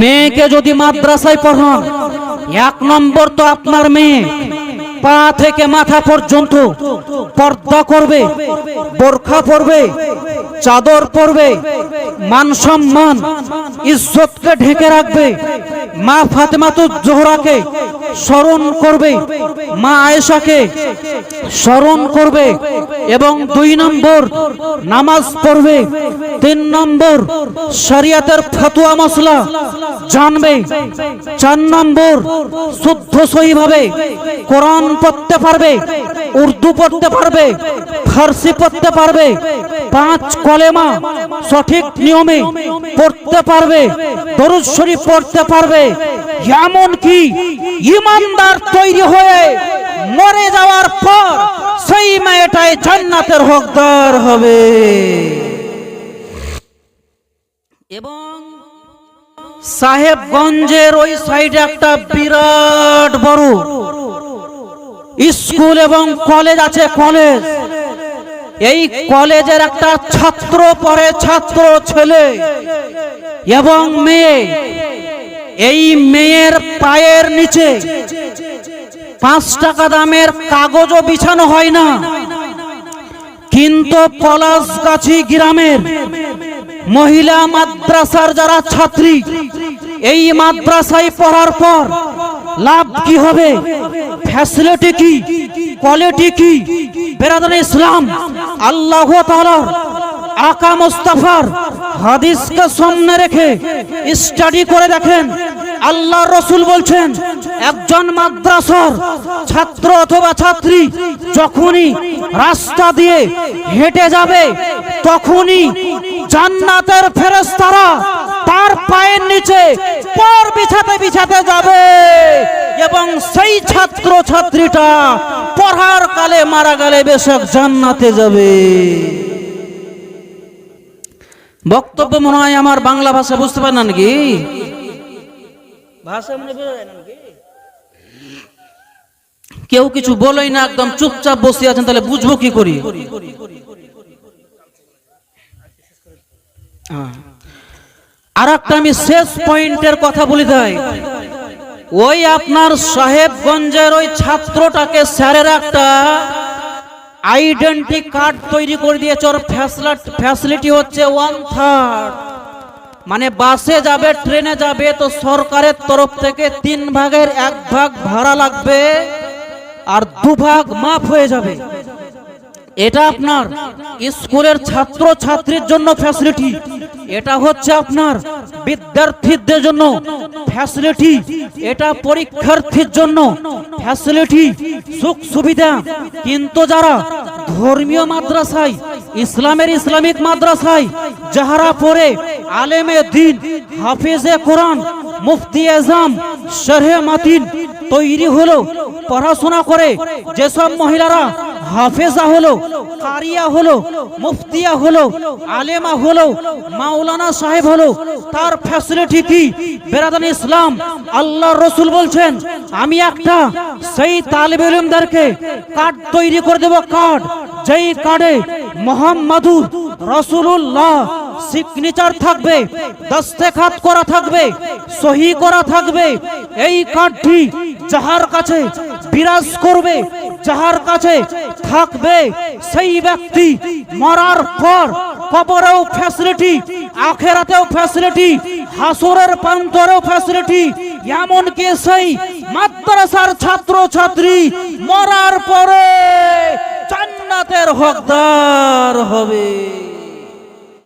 মেয়েকে যদি মাদ্রাসায় পড়ান, এক নম্বর তো আপনার মেয়ে। পা থেকে মাথা পর্যন্ত পর্দা করবে, বোরখা পরবে, চাদর পরবে, মান সম্মান, ইজ্জতকে ঢেকে রাখবে। মা ফাতেমা তো জোহরাকে স্মরণ করবে মা আয়েশাকে স্মরণ করবে এবং দুই নম্বর নামাজ পড়বে, তিন নম্বর শরিয়াতের ফতুয়া মশলা জানবে, চার নম্বর শুদ্ধ সহিভাবে কোরআন পড়তে পারবে, উর্দু পড়তে পারবে, ফার্সি পড়তে পারবে, পাঁচ কলেমা সঠিক নিয়মে পড়তে পারবে, দরুদ শরীফ পড়তে পারবে এমন কি ইমানদার তৈরি হয়ে মরে যাওয়ার পর সেই মেয়েটাই জান্নাতের হকদার হবে। এবং সাহেবগঞ্জের ওই সাইডে একটা বিরাট বড় স্কুল এবং কলেজ আছে কলেজ। এই কলেজের একটা ছাত্র পড়ে ছাত্র ছেলে এবং মেয়ে এই মেয়ের পায়ের নিচে পাঁচ টাকা দামের কাগজও বিছানো হয় না। কিন্তু পলাশগাছি গ্রামের মহিলা মাদ্রাসার যারা ছাত্রী, এই মাদ্রাসায় পড়ার পর লাভ কি হবে? ফ্যাসিলিটি কি? কোয়ালিটি কি? বেরাদান ইসলাম আল্লাহ তাআলার আকা মুস্তাফার হাদিসকে সামনে রেখে স্টাডি করে দেখেন। আল্লাহ রসুল বলছেন, একজন মাদ্রাসার ছাত্র অথবা ছাত্রী যখনই রাস্তা দিয়ে হেঁটে যাবে, তখনই জান্নাতের ফেরেশতারা তার পায়ের নিচে পর বিছাতে বিছাতে যাবে এবং সেই ছাত্র ছাত্রীটা পড়ার কালে মারা গেলে বেশক জান্নাতে যাবে। বক্তব্য মনে হয় আমার বাংলা ভাষা বুঝতে পারেন নাকি? ভাষা? কেউ কিছু বলেই না, একদম চুপচাপ বসে আছেন, তাহলে বুঝব কি করি হ্যাঁ। আর একটা আমি শেষ পয়েন্টের কথা বলি দেয় ওই আপনার সাহেবগঞ্জের ওই ছাত্রটাকে স্যারের একটা আইডেন্টি কার্ড তৈরি করে দিয়েছে, ওর ফ্যাসিলিটি হচ্ছে ওয়ান থার্ড মানে বাসে যাবে, ট্রেনে যাবে, তো সরকারের তরফ থেকে তিন ভাগের এক ভাগ ভাড়া লাগবে আর দু ভাগ মাফ হয়ে যাবে। এটা আপনার স্কুলের ছাত্র ছাত্রীর জন্য ফ্যাসিলিটি এটা হচ্ছে আপনার বিদ্যার্থীদের জন্য ফ্যাসিলিটি এটা পরীক্ষার্থীর জন্য ফ্যাসিলিটি সুখ সুবিধা। কিন্তু যারা ধর্মীয় মাদ্রাসায়, ইসলামের ইসলামিক মাদ্রাসায় যাহারা পড়ে আলেমে দিন, হাফিজে কোরআন, মুফতি আজম, শরহে মাতিন তৈরি হলো, পড়াশোনা করে যেসব মহিলারা হাফেজা হলো, কারিয়া হলো, মুফতিয়া হলো, আলেমা হলো, মাওলানা সাহেব হলো, তার ফ্যাসিলিটি কি? বেরাদান ইসলাম আল্লাহ রসুল বলছেন, আমি একটা সেই তালিব ইলমদেরকে কার্ড তৈরি করে দেব, কার্ড। যেই কার্ডে মোহাম্মদুর রসুল্লাহ সিগনেচার থাকবে, দস্তেখাত করা থাকবে, সহি করা থাকবে। এই কার্ডটি যাহার কাছে বিরাজ করবে, যাহার কাছে থাকবে, সেই ব্যক্তি মরার পর কবরেও ফ্যাসিলিটি আখেরাতেও ফ্যাসিলিটি হাসরের প্রান্তরেও ফ্যাসিলিটি এমনকি সেই মাদ্রাসার ছাত্র ছাত্রী মরার পরে জান্নাতের হকদার হবে।